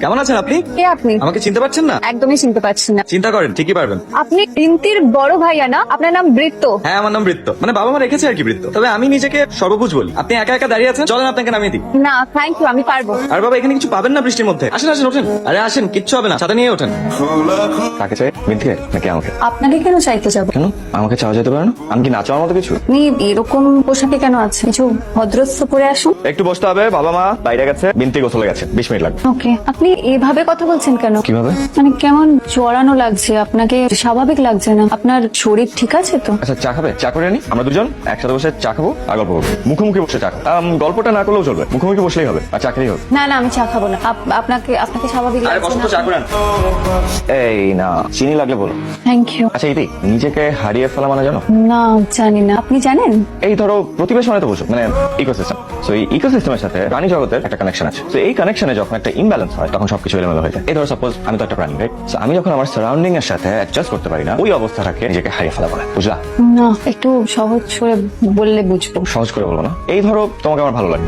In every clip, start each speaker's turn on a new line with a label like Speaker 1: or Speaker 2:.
Speaker 1: কেমন আছেন আপনি?
Speaker 2: কে আপনি?
Speaker 1: আমাকে চিনতে পারছেন না?
Speaker 2: একদমই চিনতে পারছি না।
Speaker 1: চিন্তা করেন ঠিকই পারবেন।
Speaker 2: আপনি রিন্তির বড় ভাইয়া না? আপনার নাম বৃত্ত।
Speaker 1: হ্যাঁ আমার নাম বৃত্ত। মানে বাবা মা রেখেছে আর কি বৃত্ত। তবে আমি নিজেকে সর্বভুজ বলি। আপনি একা একা দাঁড়িয়ে আছেন? চলেন আপনাকে নামিয়ে দিই।
Speaker 2: না থ্যাংক ইউ আমি পারব।
Speaker 1: আর বাবা এখানে কিছু পাবেন না বৃষ্টির মধ্যে? আসেন আসেন ওঠেন। আরে আসেন কিচ্ছু হবে না। ছাতা নিয়ে ওঠেন। কাকে চাই? মিথ্যে নাকি আমাকে?
Speaker 2: আপনাকে কেন চাইতে যাব?
Speaker 1: কেন? আমাকে চাওয়া যেতে পারে না? আমি কি না চাওয়ার মতো কিছু?
Speaker 2: আপনি এরকম পোশাকে কেন আছে কিছু ভদ্রস্থ পরে আসুন।
Speaker 1: একটু বসতে হবে বাবা মা বাইরে গেছে বিনতি গোসলে গেছে। বিশ মিনিট লাগবে।
Speaker 2: ওকে আপনি এভাবে কথা বলছেন কেন?
Speaker 1: কীভাবে?
Speaker 2: মানে কেমন জড়ানো লাগছে? আপনাকে স্বাভাবিক লাগছে না? আপনার শরীর ঠিক আছে তো?
Speaker 1: আচ্ছা চা খাবে? চা করে আনি? আমরা দুজন একসাথে বসে চা খাব আর গল্প করব। মুখোমুখি বসে চা আম, গল্পটা না করলেও চলবে। মুখোমুখি বসলেই হবে আর চা খেলেই হবে।
Speaker 2: না না আমি চা খাব না। আপ- আপনাকে আপনাকে স্বাভাবিক
Speaker 1: আরে
Speaker 2: লাগছে
Speaker 1: বসো চা করে আন। এই না চিনি লাগলে বলো।
Speaker 2: থ্যাংক ইউ
Speaker 1: আচ্ছা ইতি নিজেকে হারিয়ে ফেলা মানে জানো?
Speaker 2: না জানি না। আপনি জানেন?
Speaker 1: এই ধরো প্রতিবেশ মানে তো বুঝো মানে ইকোসিস্টেম তো এই ইকোসিস্টেমের সাথে প্রাণী জগতের একটা কানেকশন আছে। তো এই কানেকশনে যখন একটা ইমব্যালেন্স হয় তখন সবকিছু এলোমেলো হয়ে যায়। এই ধরো সাপোজ আমি তো একটা প্রাণী রাইট আমি যখন আমার সারাউন্ডিং এর সাথে অ্যাডজাস্ট করতে পারি না ওই অবস্থাটাকে নিজেকে হারিয়ে ফেলা বলে বুঝলা?
Speaker 2: না একটু সহজ করে বললে বুঝব।
Speaker 1: সহজ করে বলব না। এই ধরো তোমাকে আমার ভালো লাগে।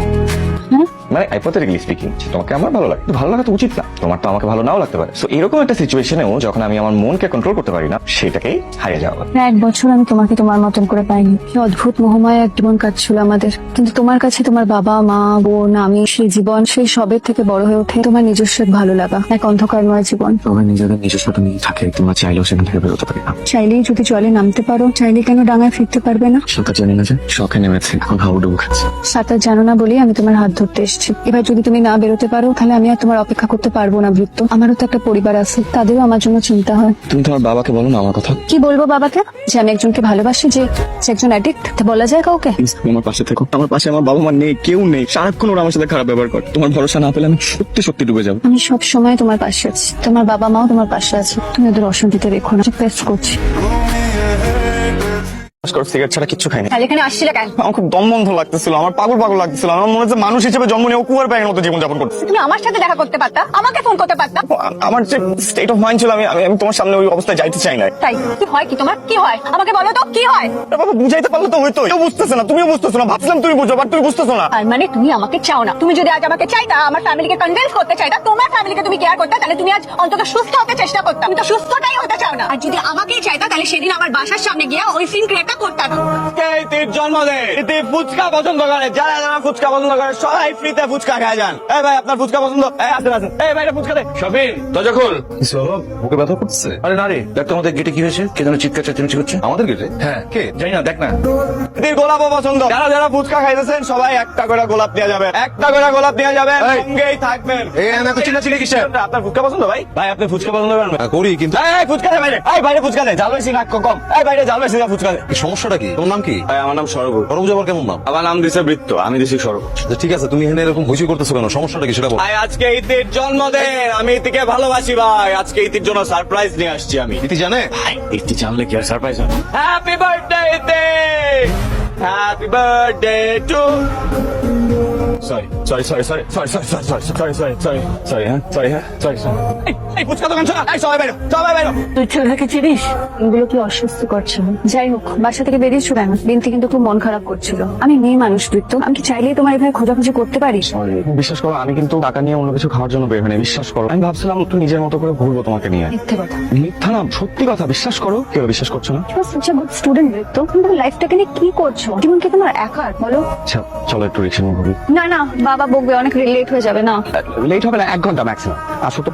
Speaker 2: হ্যাঁ
Speaker 1: মানে হাইপোথেটিক্যালি স্পিকিং তোমাকে আমার ভালো লাগে ভালো লাগা তো উচিত না। তোমার তো আমাকে ভালো নাও লাগতে পারে। তো এরকম একটা সিচুয়েশনেও যখন আমি আমার মনকে কন্ট্রোল করতে পারি না সেটাকেই হারিয়ে যাওয়া
Speaker 2: এক বছর আমি তোমাকে তোমার মতন করে পাইনি। কি অদ্ভুত মোহময় এক জীবন কাটছিল আমাদের। কিন্তু তোমার কাছে তোমার বাবা মা বোন আমি সেই জীবন সেই সবের থেকে বড় হয়ে ওঠে তোমার নিজস্ব ভালো লাগা এক অন্ধকারময় জীবন।
Speaker 1: সবাই নিজেদের নিজস্বতা নিয়ে থাকে তোমরা চাইলেও সেখান থেকে বেরোতে পারি না।
Speaker 2: চাইলেই যদি জলে নামতে পারো চাইলে কেন ডাঙায় ফিরতে পারবে না?
Speaker 1: সাঁতার জানি না যে শখে নেমেছে এখন হাউডুবু খাচ্ছে।
Speaker 2: সাঁতার জানো না বলেই আমি তোমার হাত ধরতে এসেছি। এবার যদি তুমি না বেরোতে পারো তাহলে আমি আর তোমার অপেক্ষা করতে পারব না বৃত্ত আমারও তো একটা পরিবার আছে তাদেরও আমার জন্য চিন্তা হয়।
Speaker 1: তুমি তোমার বাবাকে বলো না আমার কথা।
Speaker 2: কি বলব বাবাকে? যে আমি একজনকে ভালোবাসি যে সে একজন অ্যাডিক্ট বলা যায় কাউকে?
Speaker 1: তুমি আমার পাশে থেকো। আমার পাশে আমার বাবা মা নেই কেউ নেই। সারাক্ষণ ওরা আমার সাথে খারাপ ব্যবহার করে। তোমার ভরসা না পেলে আমি সত্যি সত্যি ডুবে যাব।
Speaker 2: আমি সব সময় তোমার পাশে আছি। তোমার বাবা মাও তোমার পাশে আছে। তুমি ওদের অশান্তিতে রেখো না। করছি।
Speaker 1: সিগারেট ছাড়া কিচ্ছু খাইনি।
Speaker 2: তাহলে এখানে আসছিলে কেন?
Speaker 1: আমার খুব দম বন্ধ লাগতেছিল আমার পাগল পাগল লাগতেছিল আমার মনে হচ্ছে মানুষ হিসেবে জন্ম নিয়ে কুয়ার ব্যাগের মতো জীবন যাপন করছে
Speaker 2: তুমি আমার সাথে দেখা করতে পারতা? আমাকে ফোন করতে পারতা?
Speaker 1: আমার যে স্টেট অফ মাইন্ড ছিল আমি আমি আমি তোমার সামনে ওই অবস্থায় যাইতে চাই না
Speaker 2: তাই? কি হয় কি তোমার? কি হয়? আমাকে বলো তো কি হয়?
Speaker 1: বাবা বুঝাইতে পারলে তো হইতো কেউ বুঝতেছে না তুমিও বুঝতেছো না ভাবছিলাম তুমি বুঝো বাট তুমি বুঝতেছো না।
Speaker 2: আর মানে তুমি আমাকে চাও না। তুমি যদি আজ আমাকে চাইতা আমার ফ্যামিলিকে কনভিন্স করতে চাইতা তোমার ফ্যামিলিকে তুমি কেয়ার করতে তাহলে তুমি আজ অন্তত সুস্থ হতে চেষ্টা করতে। তুমি তো সুস্থটাই হতে চাও না। আর যদি আমাকেই চাইতা তাহলে সেদিন আমার বাসার সামনে গিয়ে ওই সিন ক্রিয়েটটা করতে না
Speaker 1: ইতির জন্মদিন ইতি ফুচকা পছন্দ করে। যারা যারা ফুচকা পছন্দ করে সবাই ফ্রিতে ফুচকা খায় যান। এই ভাই আপনার ফুচকা পছন্দ? এই আসেন আসেন। এই ভাইটা ফুচকা দে।
Speaker 3: দরজা খোল। ব্যথা করতেছে? আরে না রে দেখ তো আমাদের গেটে কি হয়েছে। কে যেন চিৎকার চেঁচামেচি করছে। আমাদের গেটে হ্যাঁ। কে? জানি না দেখ না।
Speaker 1: ইতির গোলাপও পছন্দ। যারা যারা ফুচকা খাইতেছেন সবাই একটা করে গোলাপ নিয়ে যাবেন একটা করে গোলাপ নিয়ে যাবেন
Speaker 3: এই।
Speaker 1: সঙ্গেই থাকবেন।
Speaker 3: এই আমি এত চিল্লাচিল্লি কিসের?
Speaker 1: আপনার ফুচকা পছন্দ ভাই? ভাই আপনি ফুচকা পছন্দ করেন
Speaker 3: করি কিন্তু
Speaker 1: এই, ফুচকা বাইরে। এই বাইরে ফুচকা দে জাল বেশি না কম। এই বাইরে জাল বেশি ফুচকা দে।
Speaker 3: সমস্যাটা কি? তোমার নাম কি?
Speaker 1: ভাই আমার নাম
Speaker 3: সরবুজ আবার কেমন নাম?
Speaker 1: আমার নাম দিছে বৃত্ত আমি দিছি সরব
Speaker 3: আচ্ছা, ঠিক আছে তুমি এখানে এরকম হইচই করতেছো কেন? সমস্যাটা কি সেটা বল।
Speaker 1: ভাই আজকে ইতির জন্মদিন আমি ইতিকে ভালোবাসি ভাই। আজকে ইতির জন্য সারপ্রাইজ নিয়ে আসছি আমি।
Speaker 3: ইতি জানে?
Speaker 1: ভাই ইতি জানলে কি আর সারপ্রাইজ হবে? Happy birthday Iti! Happy birthday to sorry sorry sorry sorry sorry sorry sorry sorry sorry sorry sorry হ্যাঁ সরি হ্যাঁ সরি সরি এই ফুচকা দোকান শোনা এই সবাই বাইরো সবাই বাইরো
Speaker 2: তুই ছেলেটাকে চিনিস এগুলো কি অসুস্থ করছিল যাই হোক বাসা থেকে বেরিয়েছো কেন বিনতি কিন্তু খুব মন খারাপ করছিল আমি মেয়ে মানুষ বৃত্ত আমি কি চাইলেই তোমার এভাবে খোঁজাখুঁজি করতে পারি
Speaker 1: বিশ্বাস করো আমি কিন্তু টাকা নিয়ে অন্য কিছু খাওয়ার জন্য বের হয়নি বিশ্বাস করো আমি ভাবছিলাম একটু নিজের মতো করে ঘুরবো তোমাকে নিয়ে
Speaker 2: মিথ্যে কথা
Speaker 1: মিথ্যা না সত্যি কথা বিশ্বাস করো কেউ বিশ্বাস করছ না
Speaker 2: স্টুডেন্ট বৃত্ত তুমি লাইফটাকে নিয়ে কি করছ জীবনকে তোমার একার বলো
Speaker 1: আচ্ছা চলো একটু রিক্সা নিয়ে ঘুরি
Speaker 2: না না, বাবা বকবে, অনেক লেট হয়ে যাবে, না
Speaker 1: লেট হবে না, এক ঘণ্টা ম্যাক্সিমাম আসো তো।